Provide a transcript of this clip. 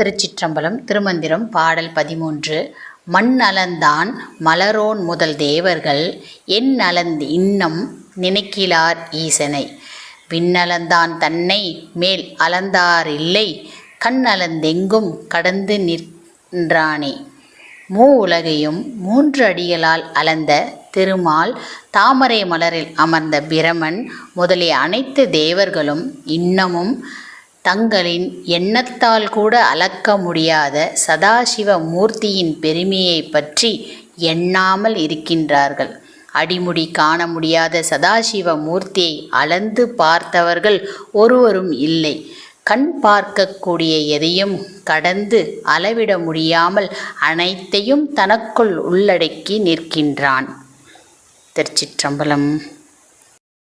திருச்சிற்றம்பலம் திருமந்திரம் பாடல் பதிமூன்று மண் அலந்தான் மலரோன் முதல் தேவர்கள் என் அளந்து இன்னம் நினைக்கிலார் ஈசனை. விண்ணலந்தான் தன்னை மேல் அளந்தாரில்லை கண் அலந்தெங்கும் கடந்து நின்றானே மூ உலகையும் மூன்று அடிகளால் அளந்த திருமால் தாமரை மலரில் அமர்ந்த பிரமன் முதலிய அனைத்து தேவர்களும் இன்னமும் தங்களின் எண்ணத்தால் கூட அளக்க முடியாத சதாசிவ மூர்த்தியின் பெருமையை பற்றி எண்ணாமல் இருக்கின்றார்கள். அடிமுடி காண முடியாத சதாசிவ மூர்த்தியை அளந்து பார்த்தவர்கள் ஒருவரும் இல்லை. கண் பார்க்கக்கூடிய எதையும் கடந்து அளவிட முடியாமல் அனைத்தையும் தனக்குள் உள்ளடக்கி நிற்கின்றான். திருச்சிற்றம்பலம்.